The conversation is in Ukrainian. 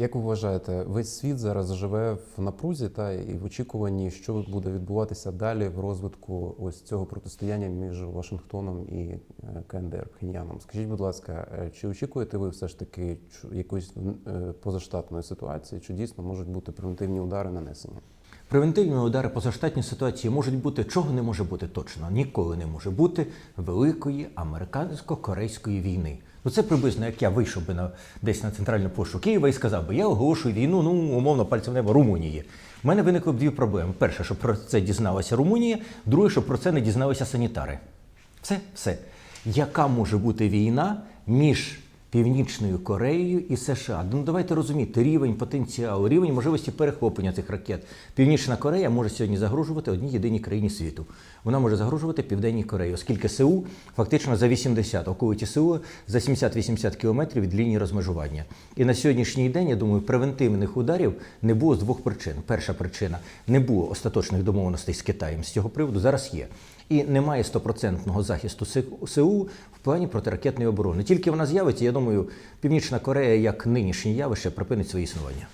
Як ви вважаєте, весь світ зараз живе в напрузі та і в очікуванні, що буде відбуватися далі в розвитку ось цього протистояння між Вашингтоном і е, КНДР Пхеньяном? Скажіть, будь ласка, е, чи очікуєте ви все ж таки якоїсь е, позаштатної ситуації? Чи дійсно можуть бути превентивні удари нанесені? Превентивні удари позаштатні ситуації можуть бути, чого не може бути точно. Ніколи не може бути великої американсько-корейської війни. Ну це приблизно як я вийшов би на десь на центральну площу Києва і сказав би, я оголошую війну, ну умовно пальцем небо Румунії. У мене виникли б дві проблеми: перше, щоб про це дізналася Румунія, друге, щоб про це не дізналися санітари. Все, все. Яка може бути війна між Північною Кореєю і США? Ну давайте розуміти рівень потенціалу, рівень можливості перехоплення цих ракет. Північна Корея може сьогодні загрожувати одній єдиній країні світу. Вона може загрожувати Південній Кореї, оскільки СУ фактично за 80, околиці СУ за 70-80 кілометрів від лінії розмежування. І на сьогоднішній день, я думаю, превентивних ударів не було з двох причин. Перша причина не було остаточних домовленостей з Китаєм з цього приводу. Зараз є. І немає стопроцентного захисту СУ в плані протиракетної оборони. Тільки вона з'явиться, я думаю, Північна Корея як нинішнє явище припинить своє існування.